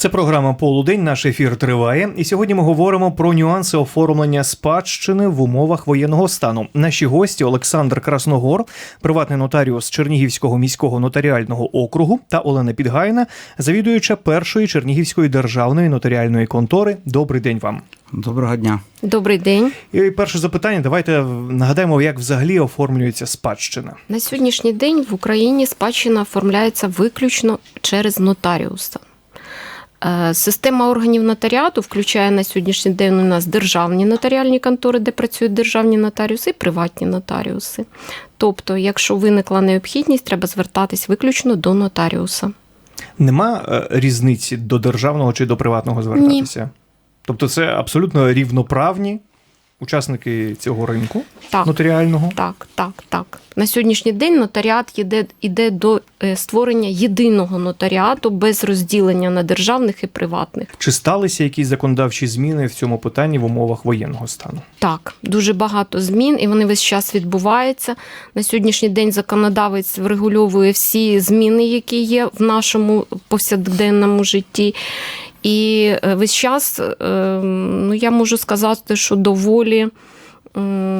Це програма Полудень. Наш ефір триває. І сьогодні ми говоримо про нюанси оформлення спадщини в умовах воєнного стану. Наші гості Олександр Красногор, приватний нотаріус Чернігівського міського нотаріального округу, та Олена Підгайна, завідуюча першої Чернігівської державної нотаріальної контори. Добрий день вам. Доброго дня. Добрий день. І перше запитання. Давайте нагадаємо, як взагалі оформлюється спадщина. На сьогоднішній день в Україні спадщина оформляється виключно через нотаріуса. Е, Система органів нотаріату включає на сьогоднішній день у нас державні нотаріальні контори, де працюють державні нотаріуси, і приватні нотаріуси. Тобто, якщо виникла необхідність, треба звертатись виключно до нотаріуса. Нема е, різниці до державного чи до приватного звертатися. Тобто, це абсолютно рівноправні учасники цього ринку Так. нотаріального. Так, так, так. На сьогоднішній день нотаріат йде, йде до е, створення єдиного нотаріату без розділення на державних і приватних. Чи сталися якісь законодавчі зміни в цьому питанні в умовах воєнного стану? Так, дуже багато змін, і вони весь час відбуваються. На сьогоднішній день законодавець врегульовує всі зміни, які є в нашому повсякденному житті. І е, весь час, е, ну я можу сказати, що доволі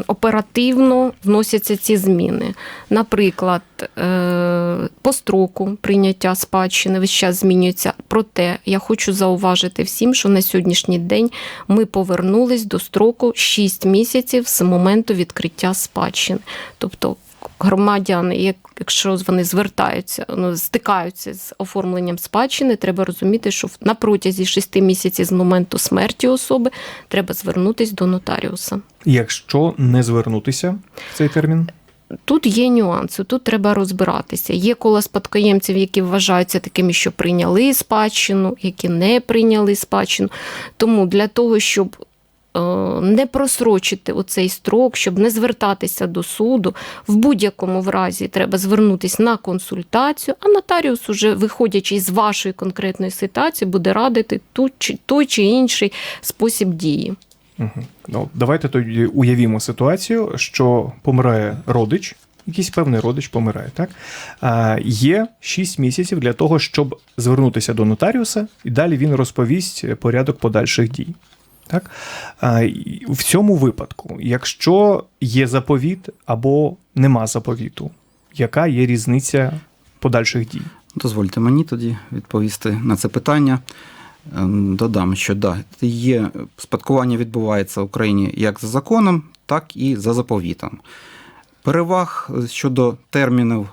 оперативно вносяться ці зміни. Наприклад, е, по строку прийняття спадщини весь час змінюється. Проте я хочу зауважити всім, що на сьогоднішній день ми повернулись до строку 6 місяців з моменту відкриття спадщини. Тобто громадяни, як- якщо вони звертаються, ну, стикаються з оформленням спадщини, треба розуміти, що на протязі 6 місяців з моменту смерті особи треба звернутись до нотаріуса. Якщо не звернутися в цей термін, Тут є нюанси, тут треба розбиратися. Є коло спадкоємців, які вважаються такими, що прийняли спадщину, які не прийняли спадщину. Тому для того, щоб не просрочити оцей строк, щоб не звертатися до суду, в будь-якому разі треба звернутися на консультацію, а нотаріус, уже виходячи з вашої конкретної ситуації, буде радити ту чи той чи інший спосіб дії. Угу. Ну, давайте тоді уявімо ситуацію, що помирає родич, якийсь певний родич помирає, так? А, є 6 місяців для того, щоб звернутися до нотаріуса, і далі він розповість порядок подальших дій. Так? В цьому випадку, якщо є заповіт або нема заповіту, яка є різниця подальших дій? Дозвольте мені тоді відповісти на це питання. Ем, Додам, що да, є спадкування відбувається в Україні як за законом, так і за заповітом. Переваг е, щодо термінів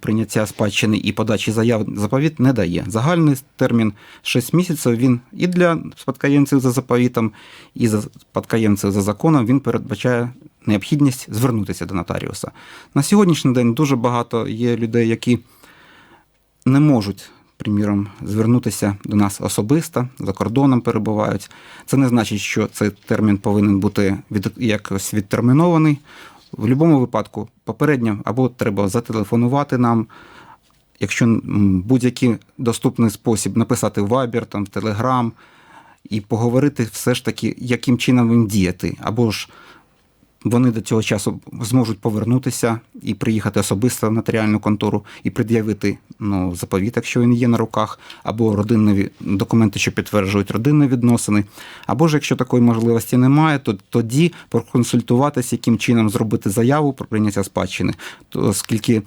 прийняття спадщини і подачі заяв заповіт не дає. Загальний термін 6 місяців він і для спадкоємців за заповітом, і за спадкоємців за законом він передбачає необхідність звернутися до нотаріуса. На сьогоднішній день дуже багато є людей, які не можуть, приміром, звернутися до нас особисто, за кордоном перебувають. Це не значить, що цей термін повинен бути від, якось відтермінований. В будь-якому випадку, попередньо або треба зателефонувати нам, якщо будь-який доступний спосіб написати Viber, там, в Telegram і поговорити все ж таки, яким чином їм діяти. Або ж вони до цього часу зможуть повернутися і приїхати особисто в нотаріальну контору і пред'явити ну, заповіт, якщо він є на руках, або родинні документи, що підтверджують родинні відносини. Або ж якщо такої можливості немає, то тоді проконсультуватися, яким чином зробити заяву про прийняття спадщини, оскільки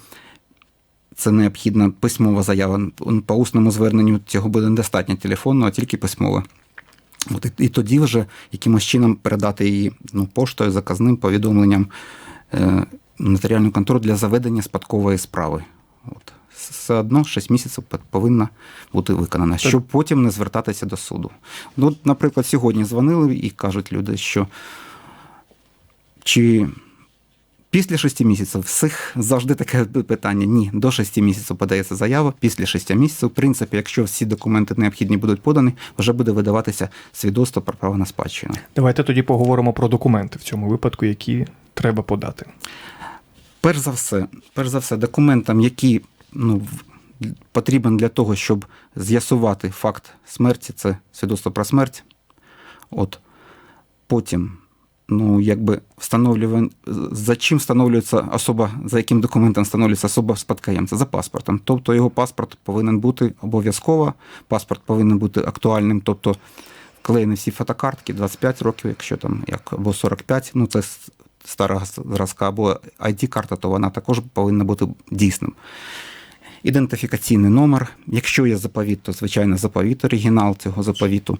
це необхідна письмова заява. По усному зверненню цього буде недостатньо телефонного, а тільки письмове. От і, і тоді вже якимось чином передати її ну, поштою, заказним повідомленням е, нотаріальну контору для заведення спадкової справи. От. Все одно 6 місяців повинна бути виконана, щоб потім не звертатися до суду. Ну, наприклад, сьогодні дзвонили і кажуть люди, що чи Після 6 місяців всіх завжди таке питання. Ні, до 6 місяців подається заява. Після 6 місяців, в принципі, якщо всі документи необхідні будуть подані, вже буде видаватися свідоцтво про право на спадщину. Давайте тоді поговоримо про документи в цьому випадку, які треба подати. Перш за все, перш за все, документам, які ну, потрібен для того, щоб з'ясувати факт смерті, це свідоцтво про смерть. От потім ну, якби встановлюван... за чим встановлюється особа, за яким документом встановлюється особа спадкоємця? За паспортом. Тобто його паспорт повинен бути обов'язково, паспорт повинен бути актуальним, тобто вклеєні всі фотокартки, 25 років, якщо там як або 45, ну це с- старого зразка, або ID-карта, то вона також повинна бути дійсним. Ідентифікаційний номер. Якщо є заповіт, то звичайно заповіт, оригінал цього заповіту.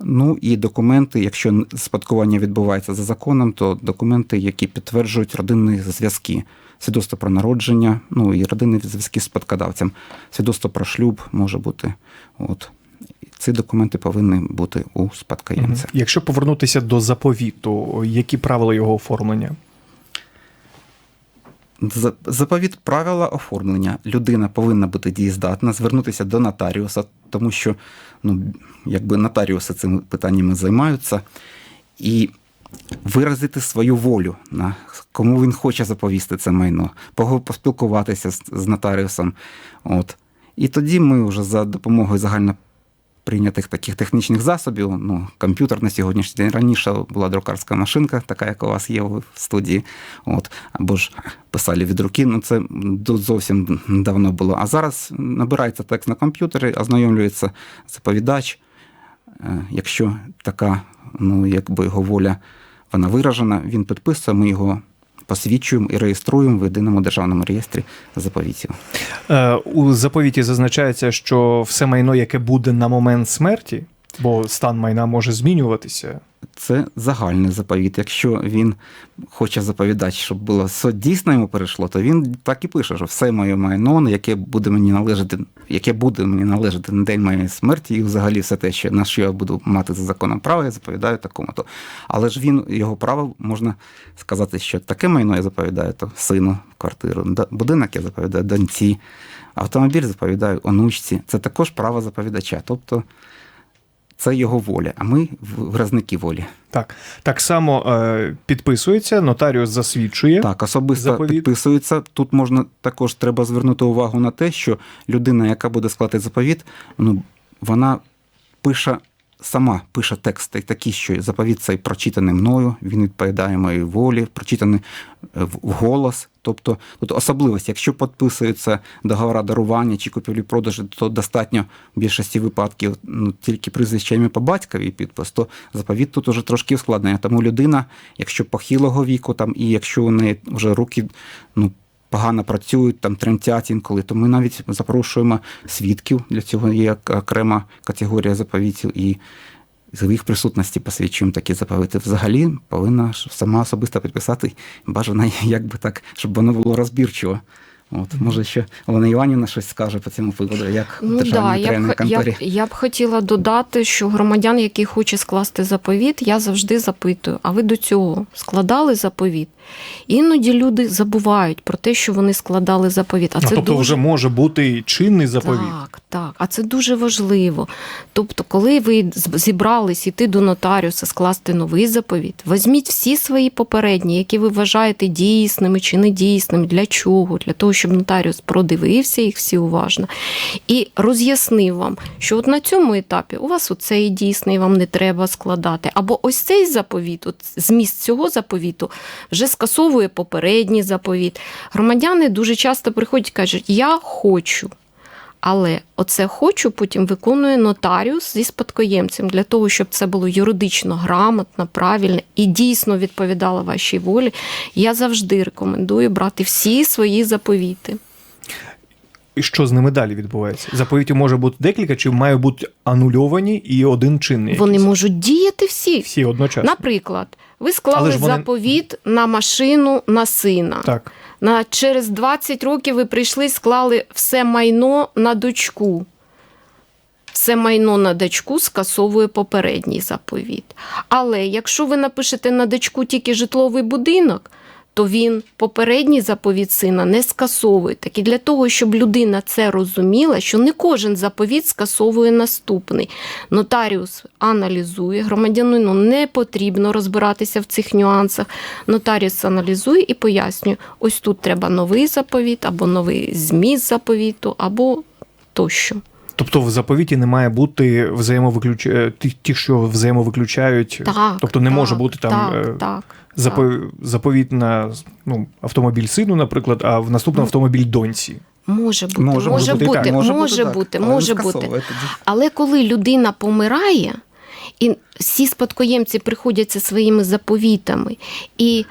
Ну і документи, якщо спадкування відбувається за законом, то документи, які підтверджують родинні зв'язки, свідоцтво про народження, ну і родинні зв'язки з спадкодавцем, свідоцтво про шлюб може бути. От. Ці документи повинні бути у спадкоємця. Якщо повернутися до заповіту, які правила його оформлення? За- Заповіт правила оформлення. Людина повинна бути дієздатна, звернутися до нотаріуса, тому що ну, якби нотаріуси цими питаннями займаються, і виразити свою волю, на кому він хоче заповісти це майно, поспілкуватися з, з нотаріусом. От. І тоді ми вже за допомогою загально прийнятих таких технічних засобів, ну, комп'ютер на сьогоднішній день раніше була друкарська машинка, така, як у вас є в студії. От, або ж писали від руки, ну це зовсім давно було. А зараз набирається текст на комп'ютері, ознайомлюється заповідач. Е, Якщо така, ну, якби його воля вона виражена, він підписує, ми його посвідчуємо і реєструємо в єдиному державному реєстрі заповітів. Е, У заповіті зазначається, що все майно, яке буде на момент смерті, бо стан майна може змінюватися. Це загальний заповіт. Якщо він хоче заповідати, щоб було все дійсно йому перейшло, то він так і пише, що все моє майно, яке буде мені належати, яке буде мені належати на день моєї смерті, і взагалі все те, що на що я буду мати за законом право, я заповідаю такому-то. Але ж він його право можна сказати, що таке майно я заповідаю то сину, квартиру, будинок я заповідаю доньці, автомобіль заповідаю онучці. Це також право заповідача. Тобто це його воля, а ми вразники волі. Так, так само е, підписується, нотаріус засвідчує. Так, особисто Заповіт. підписується. Тут можна також треба звернути увагу на те, що людина, яка буде складати заповіт, ну вона пише сама пише текст та- такий, що заповіт цей прочитаний мною, він відповідає моїй волі, прочитаний е, в- вголос. Тобто тут особливість, якщо підписуються договори дарування чи купівлі-продажу, то достатньо в більшості випадків ну, тільки прізвище ім'я по батькові підпис, то заповіт тут уже трошки ускладнення. Тому людина, якщо похилого віку, там, і якщо у неї вже руки ну, погано працюють, там тремтять інколи, то ми навіть запрошуємо свідків. Для цього є окрема категорія заповітів, і з їх присутності посвідчуємо такі заповіти. Взагалі повинна сама особисто підписати, бажано, як би так, щоб воно було розбірчиво. От, може, ще Олена Іванівна щось скаже по цьому приводу, як в Ну да, я б, я, я б хотіла додати, що громадян, який хоче скласти заповіт, я завжди запитую: а ви до цього складали заповіт? Іноді люди забувають про те, що вони складали заповіт. А А це тобто дуже вже може бути чинний заповіт. Так, так. А це дуже важливо. Тобто, коли ви зібрались іти до нотаріуса, скласти новий заповіт, візьміть всі свої попередні, які ви вважаєте дійсними чи недійсними. Для чого? Для того, щоб нотаріус продивився їх всі уважно і роз'яснив вам, що от на цьому етапі у вас оцей дійсний, вам не треба складати. Або ось цей заповіт, от зміст цього заповіту вже скасовує попередній заповіт. Громадяни дуже часто приходять і кажуть, я хочу. Але оце хочу потім виконує нотаріус зі спадкоємцем для того, щоб це було юридично грамотно, правильно і дійсно відповідало вашій волі. Я завжди рекомендую брати всі свої заповіти. І що з ними далі відбувається? Заповітів може бути декілька, чи мають бути анульовані і один чинний? Вони можуть діяти всі. всі одночасно. Наприклад, ви склали вони- заповіт на машину на сина. Так. На через 20 років ви прийшли, склали все майно на дочку. Все майно на дочку скасовує попередній заповіт. Але якщо ви напишете на дочку тільки житловий будинок, то він попередній заповіт сина не скасовує. Так і для того, щоб людина це розуміла, що не кожен заповіт скасовує наступний. Нотаріус аналізує, громадянину не потрібно розбиратися в цих нюансах. Нотаріус аналізує і пояснює: ось тут треба новий заповіт, або новий зміст заповіту, або тощо. Тобто в заповіті не має бути взаємовиключ... е, ті, ті, що взаємовиключають. Так, Тобто не так, може бути там, Так, е, так, Запо... Заповіт на ну, автомобіль сину, наприклад, а в наступний Ну, автомобіль доньці. Може бути, може, бути бути, так. може, так. бути, Але може бути. Але коли людина помирає, і всі спадкоємці приходяться своїми заповітами, і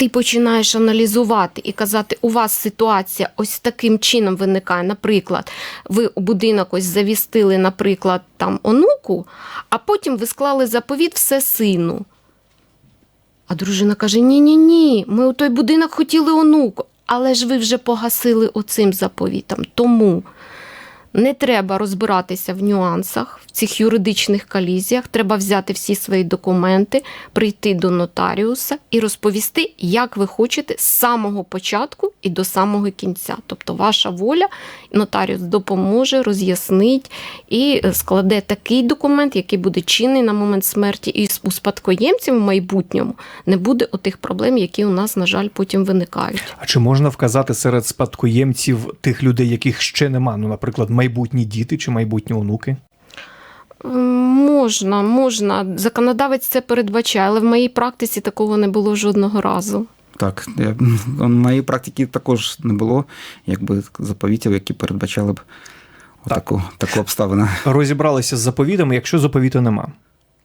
ти починаєш аналізувати і казати, у вас ситуація ось таким чином виникає. Наприклад, ви у будинок ось завістили, наприклад, там онуку, а потім ви склали заповіт все сину. А дружина каже: Ні, ні, ні, ми у той будинок хотіли онуку, але ж ви вже погасили оцим заповітом. Тому не треба розбиратися в нюансах, в цих юридичних колізіях. Треба взяти всі свої документи, прийти до нотаріуса і розповісти, як ви хочете з самого початку і до самого кінця. Тобто, ваша воля, нотаріус допоможе, роз'яснить і е, складе такий документ, який буде чинний на момент смерті, і у спадкоємців в майбутньому не буде отих проблем, які у нас, на жаль, потім виникають. А чи можна вказати серед спадкоємців тих людей, яких ще нема? Ну, наприклад, майбутні діти чи майбутні онуки? Можна, можна. Законодавець це передбачає, але в моїй практиці такого не було жодного разу. Так, я, в моїй практиці також не було якби заповітів, які передбачали б отаку, таку обставину. Розібралися з заповітами, якщо заповіту нема.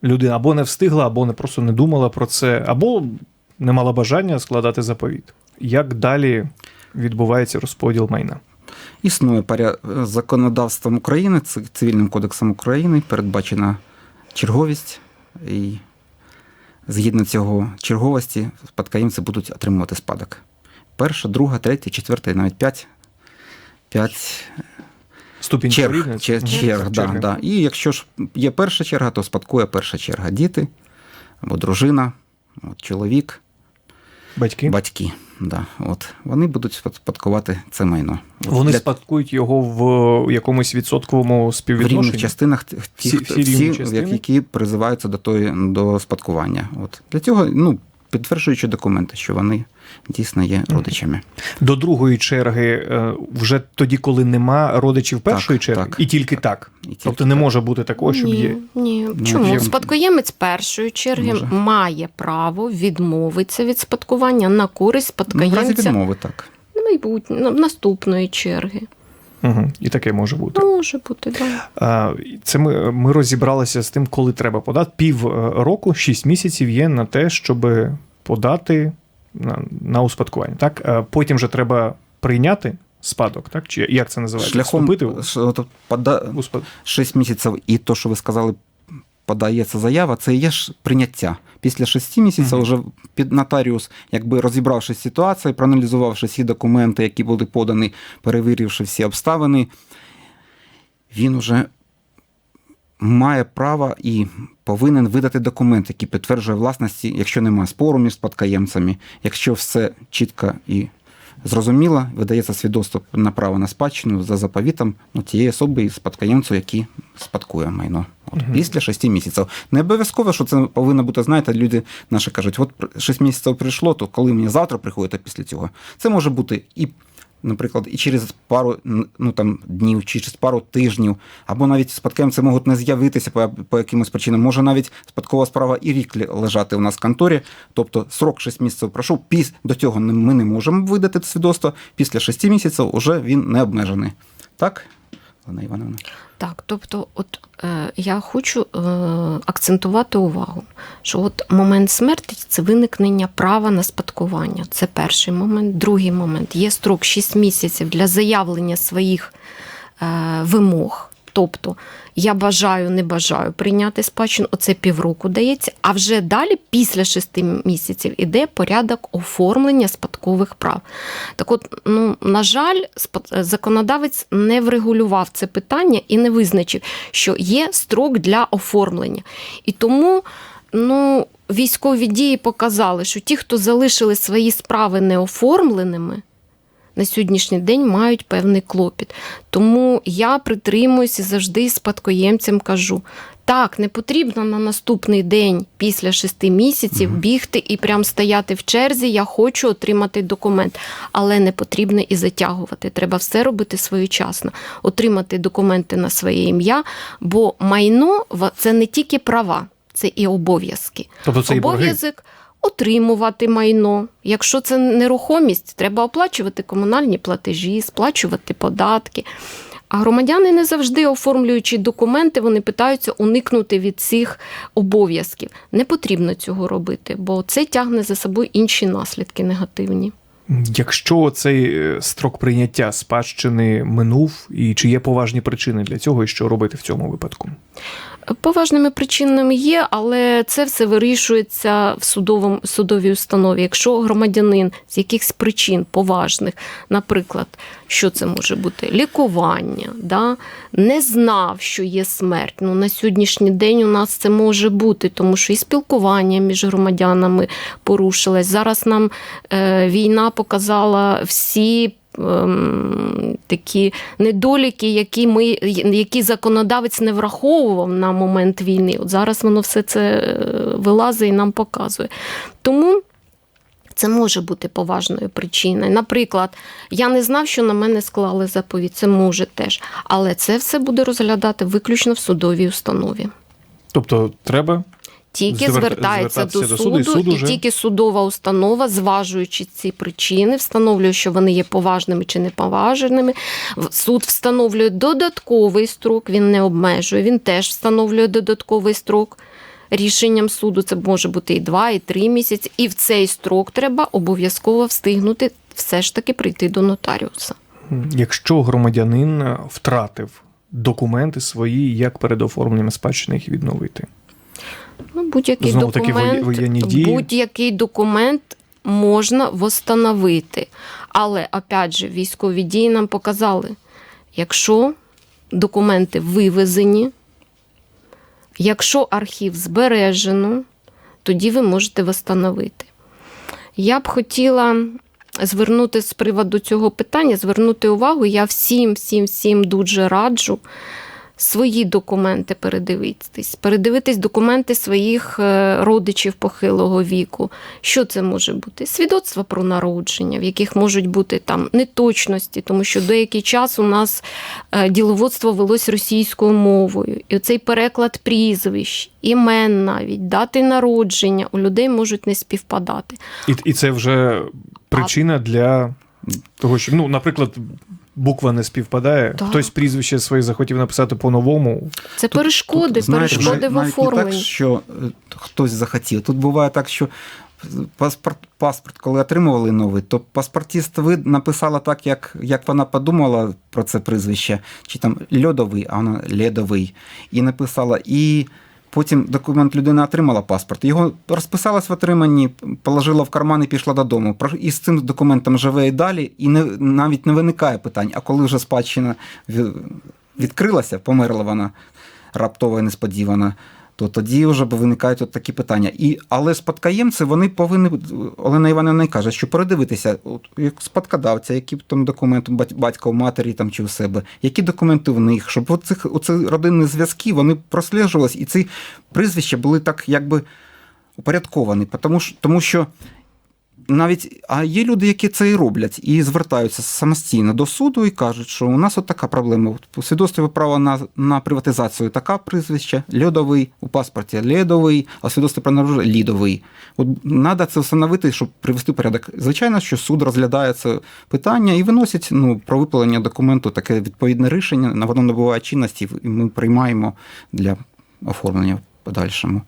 Людина або не встигла, або не просто не думала про це, або не мала бажання складати заповіт. Як далі відбувається розподіл майна? Існує поряд... законодавством України, цивільним кодексом України передбачена черговість, і згідно цього черговості спадкоємці будуть отримувати спадок. Перша, друга, третя, четверта і навіть п'ять. П'ять Ступінь черг, рівня? чер- Мгм. черг, да, да. І якщо ж є перша черга, то спадкує перша черга. Діти або дружина, чоловік, Батьки. батьки. Да, от. Вони будуть спад- спадкувати це майно. От Вони для- спадкують його в якомусь відсотковому в рівних частинах ті, Всі- всі, всі рівні всі, частини? які призиваються до тої до спадкування. От для цього, ну підтверджуючи документи, що вони дійсно є родичами. До другої черги, е, вже тоді, коли нема родичів першої Так, черги, так, і тільки так. І тільки Тобто не так. може бути такого, щоб ні, є. ні. Ну, Чому? є- Спадкоємець першої черги Може. має право відмовитися від спадкування на користь Ну, в разі спадкоємця відмови так. майбутнє, наступної черги. Угу. І таке може бути. Може бути, так. А, Це ми, ми розібралися з тим, коли треба подати. Пів е, року, 6 місяців є на те, щоб подати на, на успадкування. Так? Потім вже треба прийняти спадок, так? Чи як це називається? Шляхом ш- пода... у спад... 6 місяців, і то, що ви сказали, подається заява, це є ж прийняття. Після 6 місяців вже під нотаріус, якби розібравшись з ситуацією, проаналізувавши всі документи, які були подані, перевіривши всі обставини, він вже має право і повинен видати документ, який підтверджує власності, якщо немає спору між спадкоємцями, якщо все чітко і зрозуміло, видається свідоцтво на право на спадщину за заповітом ну, тієї особи і спадкоємцю, який спадкує майно. От, Мгм. Після 6 місяців. Не обов'язково, що це повинно бути, знаєте, люди наші кажуть, от 6 місяців прийшло, то коли мені завтра приходить після цього. Це може бути і. Наприклад, і через пару ну, там, днів, чи через пару тижнів, або навіть спадкоємці можуть не з'явитися по, по якимось причинам. Може навіть спадкова справа і рік ле- лежати у нас в конторі. Тобто срок 6 місяців пройшов. Піс до цього ми не можемо видати це свідоцтво. Після 6 місяців вже він не обмежений. Так, Олена Івановна? Так, тобто, от е, я хочу е, акцентувати увагу, що от момент смерті це виникнення права на спадкування. Це перший момент. Другий момент є строк 6 місяців для заявлення своїх е, вимог. Тобто я бажаю, не бажаю прийняти спадщину, оце півроку дається. А вже далі, після шести місяців, іде порядок оформлення спадкових прав. Так от, ну, на жаль, законодавець не врегулював це питання і не визначив, що є строк для оформлення. І тому ну, військові дії показали, що ті, хто залишили свої справи неоформленими, на сьогоднішній день мають певний клопіт. Тому я притримуюся завжди спадкоємцям кажу: Так, не потрібно на наступний день після шести місяців бігти і прям стояти в черзі. Я хочу отримати документ, але не потрібно і затягувати. Треба все робити своєчасно, отримати документи на своє ім'я, бо майно це не тільки права, це і обов'язки. Тобто це. Обов'язок отримувати майно. Якщо це нерухомість, треба оплачувати комунальні платежі, сплачувати податки. А громадяни не завжди оформлюючи документи, вони питаються уникнути від цих обов'язків. Не потрібно цього робити, бо це тягне за собою інші наслідки негативні. Якщо цей е, строк прийняття спадщини минув, і чи є поважні причини для цього, і що робити в цьому випадку? Поважними причинами є, але це все вирішується в судовому судовій установі. Якщо громадянин з якихось причин поважних, наприклад, що це може бути? Лікування, да? не знав, що є смерть. Ну, на сьогоднішній день у нас це може бути, тому що і спілкування між громадянами порушилось. Зараз нам е, війна показала всі. Ем, Такі недоліки, які ми які законодавець не враховував на момент війни. От зараз воно все це е, вилазить і нам показує. Тому це може бути поважною причиною. Наприклад, я не знав, що на мене склали заповідь. Це може теж. Але це все буде розглядати виключно в судовій установі. Тобто, треба Тільки звертається до суду, до суду, і і тільки судова установа, зважуючи ці причини, встановлює, що вони є поважними чи неповажними. Суд встановлює додатковий строк, він не обмежує, він теж встановлює додатковий строк. Рішенням суду це може бути і два, і три місяці. І в цей строк треба обов'язково встигнути все ж таки прийти до нотаріуса. Якщо громадянин втратив документи свої, як перед оформленням спадщини їх відновити? Будь-який документ, будь-який документ можна восстановити. Але, опять же, військові дії нам показали, якщо документи вивезені, якщо архів збережено, тоді ви можете восстановити. Я б хотіла звернути з приводу цього питання, звернути увагу. Я всім, всім, всім дуже раджу свої документи передивитись, передивитись документи своїх е, родичів похилого віку. Що це може бути? Свідоцтва про народження, в яких можуть бути там неточності, тому що деякий час у нас е, діловодство велось російською мовою. І цей переклад прізвищ, імен навіть, дати народження у людей можуть не співпадати. І, і це вже причина для того, що, ну, наприклад, буква не співпадає, Так. хтось прізвище своє захотів написати по-новому. Це перешкоди, Тут, знаєте, перешкоди в навіть Не так, що е, хтось захотів. Тут буває так, що паспорт, паспорт, коли отримували новий, то паспортіст ви написала так, як, як вона подумала про це прізвище, чи там льодовий, а вона ледовий. І написала. І потім документ людина отримала паспорт. Його розписалась в отриманні, положила в карман і пішла додому. І з цим документом живе і далі, і не, навіть не виникає питань. А коли вже спадщина відкрилася, померла вона раптово і несподівано, то тоді вже виникають от такі питання. І, але спадкоємці вони повинні, Олена Івановна каже, що передивитися, як спадкодавця, які там документи бать- батька матері там, чи у себе, які документи в них, щоб оцих, оці родинні зв'язки вони прослежувалися, і ці прізвища були так якби упорядковані. Тому що навіть а є люди, які це і роблять, і звертаються самостійно до суду і кажуть, що у нас от така проблема. У свідоцтві права на, на приватизацію така прізвище, льодовий, у паспорті льодовий, а у свідоцтві про народження лідовий. От треба це встановити, щоб привести порядок. Звичайно, що суд розглядає це питання і виносить ну, про виплатення документу таке відповідне рішення, воно набуває чинності, і ми приймаємо для оформлення в подальшому.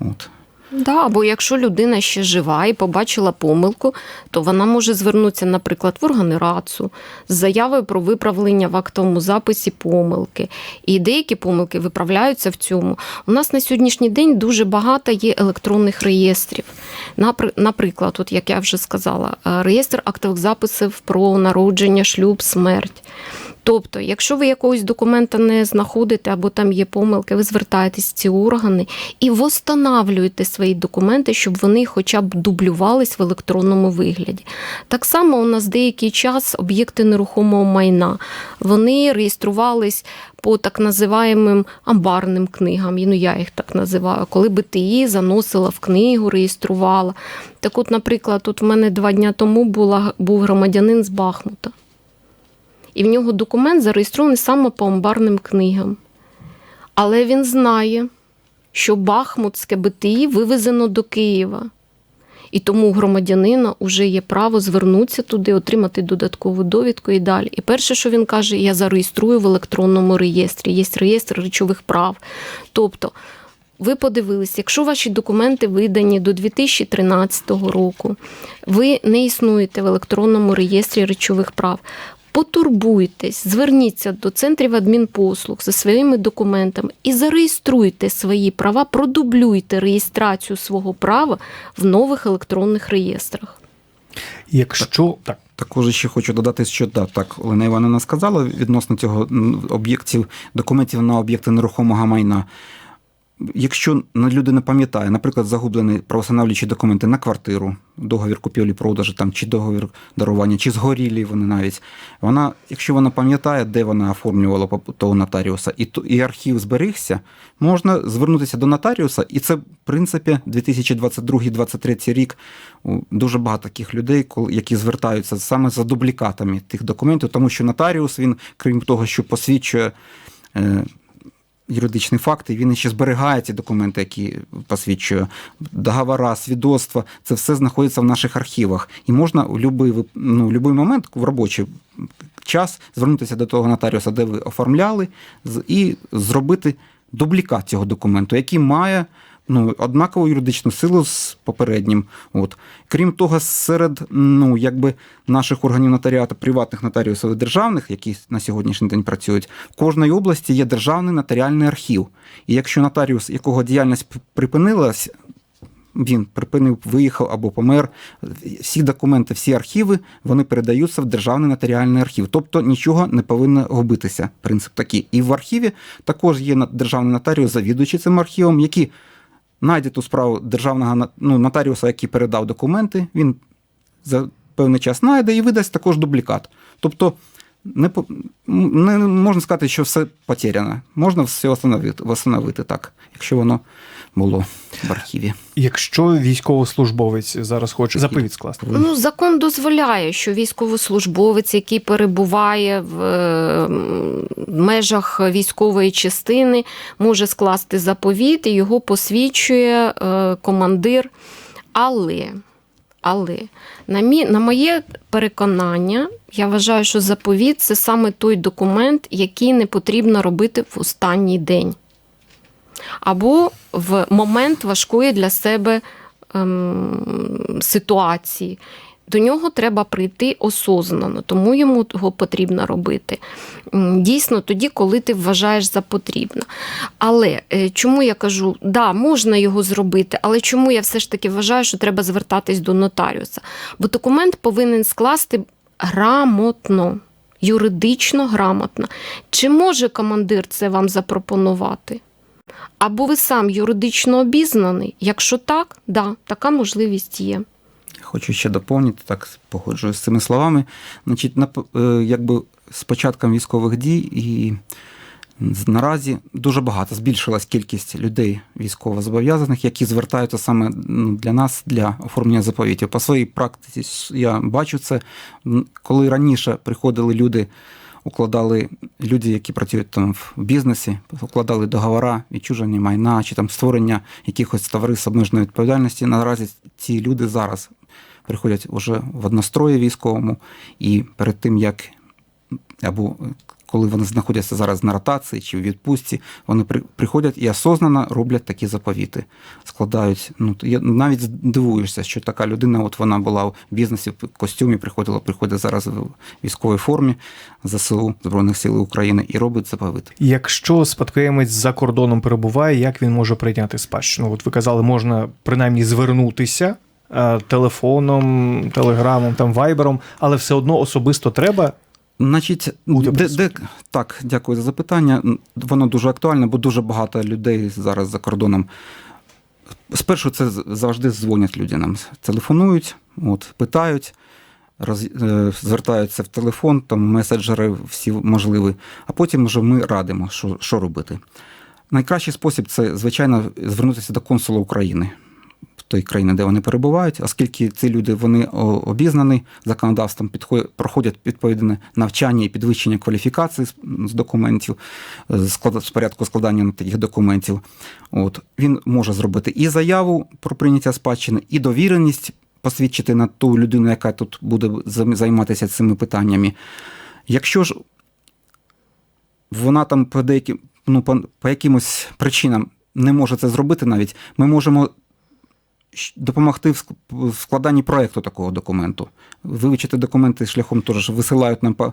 От. Да, бо якщо людина ще жива і побачила помилку, то вона може звернутися, наприклад, в органи РАЦУ з заявою про виправлення в актовому записі помилки. І деякі помилки виправляються в цьому. У нас на сьогоднішній день дуже багато є електронних реєстрів. Напри- Наприклад, от як я вже сказала, е, реєстр актових записів про народження, шлюб, смерть. Тобто, якщо ви якогось документа не знаходите або там є помилки, ви звертаєтесь в ці органи і восстанавлюєте свої документи, щоб вони хоча б дублювались в електронному вигляді. Так само у нас деякий час об'єкти нерухомого майна вони реєструвались по так називаємим амбарним книгам. Ну, я їх так називаю, коли БТІ заносила в книгу, реєструвала. Так, от, наприклад, тут в мене два дня тому була, був громадянин з Бахмута. І в нього документ зареєстрований саме по амбарним книгам. Але він знає, що Бахмутське БТІ вивезено до Києва. І тому у громадянина вже є право звернутися туди, отримати додаткову довідку і далі. І перше, що він каже, я зареєструю в електронному реєстрі. Є реєстр речових прав. Тобто, ви подивились, якщо ваші документи видані до 2013 року, ви не існуєте в електронному реєстрі речових прав. Потурбуйтесь, зверніться до центрів адмінпослуг за своїми документами і зареєструйте свої права, продублюйте реєстрацію свого права в нових електронних реєстрах. Якщо так, Також ще хочу додати, що да, так Олена Івановна сказала відносно цього об'єктів, документів на об'єкти нерухомого майна. Якщо ну, людина пам'ятає, наприклад, загублені правостановлюючі документи на квартиру, договір купівлі-продажу там, чи договір дарування, чи згорілі вони навіть, вона, якщо вона пам'ятає, де вона оформлювала того нотаріуса, і, і архів зберігся, можна звернутися до нотаріуса, і це, в принципі, 2022-2023 рік дуже багато таких людей, які звертаються саме за дублікатами тих документів, тому що нотаріус, він, крім того, що посвідчує. Юридичні факти, він ще зберігає ці документи, які посвідчує договора, свідоцтва. Це все знаходиться в наших архівах. І можна у будь-який ну, будь момент в робочий час звернутися до того нотаріуса, де ви оформляли, і зробити дублікат цього документу, який має ну, однакову юридичну силу з попереднім. От. Крім того, серед ну, якби наших органів нотаріату, приватних нотаріусів і державних, які на сьогоднішній день працюють, в кожній області є державний нотаріальний архів. І якщо нотаріус, якого діяльність припинилась, він припинив, виїхав або помер. Всі документи, всі архіви вони передаються в державний нотаріальний архів. Тобто нічого не повинно губитися. Принцип такий. І в архіві також є державний нотаріус, завідуючий цим архівом, який знайде у справу державного ну, нотаріуса, який передав документи. Він за певний час знайде і видасть також дублікат. Тобто не, по- не можна сказати, що все потеряно. Можна все восстановити, восстановити так, якщо воно було в архіві. якщо військовослужбовець зараз хоче заповіт скласти, Ну, закон дозволяє, що військовослужбовець, який перебуває в е, межах військової частини, може скласти заповіт і його посвідчує е, командир. Але, але на, мі, на моє переконання, я вважаю, що заповіт це саме той документ, який не потрібно робити в останній день. Або в момент важкої для себе ем, ситуації. До нього треба прийти осознано, тому йому його потрібно робити. Дійсно, тоді, коли ти вважаєш за потрібно. Але е, чому я кажу, да, можна його зробити, але чому я все ж таки вважаю, що треба звертатись до нотаріуса? Бо документ повинен скласти грамотно, юридично грамотно. Чи може командир це вам запропонувати? Або ви сам юридично обізнаний? Якщо так, да, така можливість є. Хочу ще доповнити, так погоджуюсь з цими словами. Значить, на, е, якби з початком військових дій і наразі дуже багато збільшилась кількість людей військовозобов'язаних, які звертаються саме ну, для нас для оформлення заповітів. По своїй практиці я бачу це, коли раніше приходили люди. Укладали люди, які працюють там в бізнесі, укладали договора, відчуження майна чи там створення якихось товариств обмеженої відповідальності. Наразі ці люди зараз приходять уже в однострої військовому, і перед тим як або коли вони знаходяться зараз на ротації чи в відпустці, вони при, приходять і осознанно роблять такі заповіти. Складають. Ну, я навіть здивуєшся, що така людина, от вона була в бізнесі, в костюмі, приходила, приходить зараз в військовій формі ЗСУ Збройних сил України і робить заповіт. якщо спадкоємець за кордоном перебуває, як він може прийняти спадщину? От ви казали, можна принаймні звернутися телефоном, телеграмом, там вайбером, але все одно особисто треба Значить, де, де, так, дякую за запитання. Воно дуже актуальне, бо дуже багато людей зараз за кордоном. Спершу це завжди дзвонять люди нам, телефонують, от, питають, роз, е, звертаються в телефон, там меседжери всі можливі, а потім вже ми радимо, що, що робити. Найкращий спосіб це, звичайно, звернутися до консула України в той країні, де вони перебувають, оскільки ці люди вони обізнані законодавством, проходять відповідне навчання і підвищення кваліфікації з, документів, е, з порядку складання таких документів. От він може зробити і заяву про прийняття спадщини, і довіреність посвідчити на ту людину, яка тут буде займатися цими питаннями. Якщо ж вона там по деяким, ну, по, по якимось причинам не може це зробити навіть, ми можемо допомогти в складанні проєкту такого документу. Вивчити документи шляхом теж висилають нам по,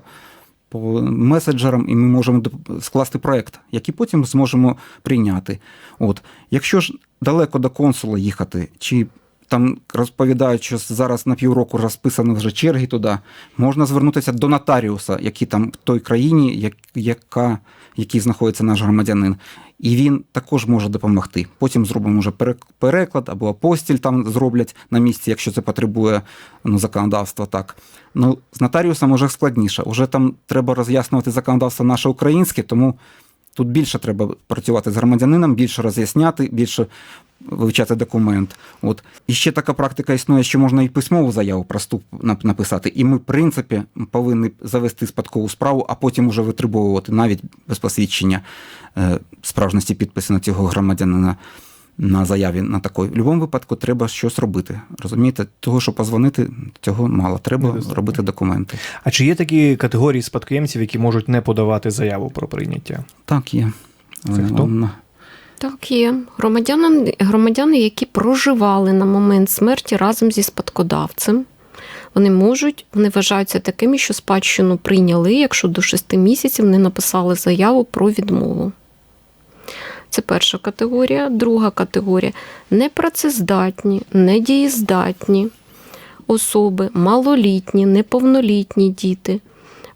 по меседжерам, і ми можемо скласти проєкт, який потім зможемо прийняти. От. Якщо ж далеко до консула їхати, чи там розповідають, що зараз на півроку розписані вже черги туди, можна звернутися до нотаріуса, який там в той країні, як, яка, який знаходиться наш громадянин. І він також може допомогти. Потім зробимо вже переклад або апостіль там зроблять на місці, якщо це потребує ну, законодавства. Так. Ну, з нотаріусом вже складніше. Уже там треба роз'яснювати законодавство наше українське, тому тут більше треба працювати з громадянином, більше роз'ясняти, більше вивчати документ. От. І ще така практика існує, що можна і письмову заяву про ступ написати. І ми, в принципі, повинні завести спадкову справу, а потім уже витребовувати навіть без посвідчення е, справжності підпису на цього громадянина на заяві на такої. В будь-якому випадку треба щось робити. Розумієте, того, що позвонити, цього мало. Треба Недостатньо. робити документи. А чи є такі категорії спадкоємців, які можуть не подавати заяву про прийняття? Так, є. Це хто? Так, є громадяни, громадяни, які проживали на момент смерті разом зі спадкодавцем. Вони можуть, вони вважаються такими, що спадщину прийняли, якщо до 6 місяців не написали заяву про відмову. Це перша категорія. Друга категорія непрацездатні, недієздатні особи, малолітні, неповнолітні діти.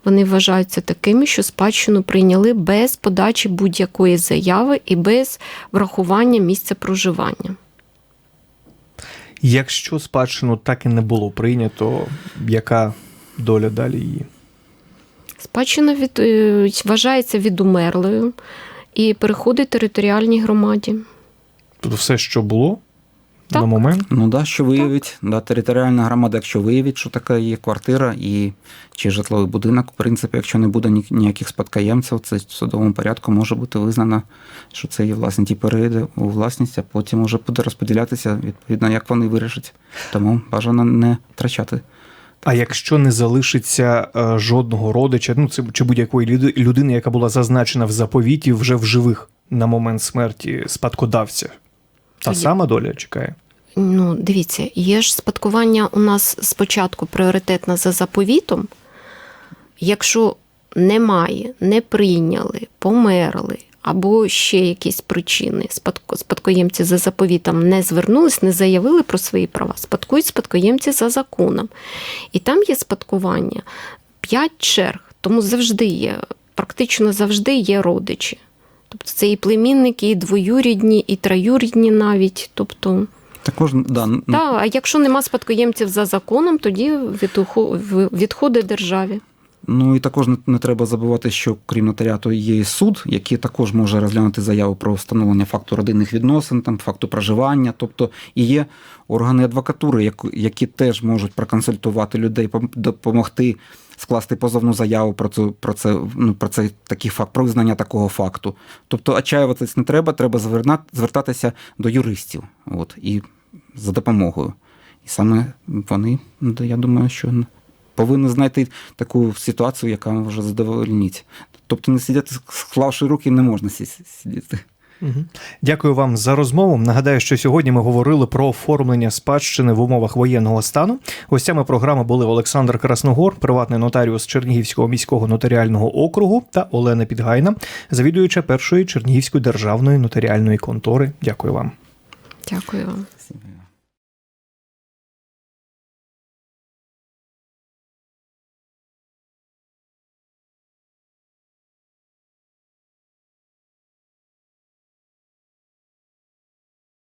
Вони вважаються такими, що спадщину прийняли без подачі будь-якої заяви і без врахування місця проживання. Якщо спадщину так і не було прийнято, яка доля далі її? Спадщина від, е, вважається відумерлою і переходить територіальній громаді. Тобто все, що було Так. на момент. Ну да, що виявить, да, територіальна громада, якщо виявить, що така є квартира і чи житловий будинок, в принципі, якщо не буде ніяких спадкоємців, це в судовому порядку може бути визнано, що це є власність і перейде у власність, а потім вже буде розподілятися відповідно, як вони вирішать. Тому бажано не втрачати. А якщо не залишиться е, жодного родича, ну це чи будь-якої людини, яка була зазначена в заповіті вже в живих на момент смерті спадкодавця, та Є. сама доля чекає. Ну, дивіться, є ж спадкування у нас спочатку пріоритетне за заповітом. Якщо немає, не прийняли, померли або ще якісь причини, спадко- спадкоємці за заповітом не звернулись, не заявили про свої права, спадкують спадкоємці за законом. І там є спадкування п'ять черг, тому завжди є, практично завжди є родичі. Тобто це і племінники, і двоюрідні, і троюрідні навіть. Тобто, Також да, ну, а якщо нема спадкоємців за законом, тоді відходить державі. Ну і також не, треба забувати, що крім нотаріату є і суд, який також може розглянути заяву про встановлення факту родинних відносин, там факту проживання. Тобто і є органи адвокатури, які теж можуть проконсультувати людей, пом- допомогти скласти позовну заяву про це, про це, ну, про цей такий факт, про визнання такого факту. Тобто очаюватись не треба, треба звертатися до юристів. От, і за допомогою. І саме вони, я думаю, що повинні знайти таку ситуацію, яка може задовольнить. Тобто не сидіти, склавши руки, не можна сидіти. Дякую вам за розмову. Нагадаю, що сьогодні ми говорили про оформлення спадщини в умовах воєнного стану. Гостями програми були Олександр Красногор, приватний нотаріус Чернігівського міського нотаріального округу, та Олена Підгайна, завідуюча першої Чернігівської державної нотаріальної контори. Дякую вам. Дякую вам.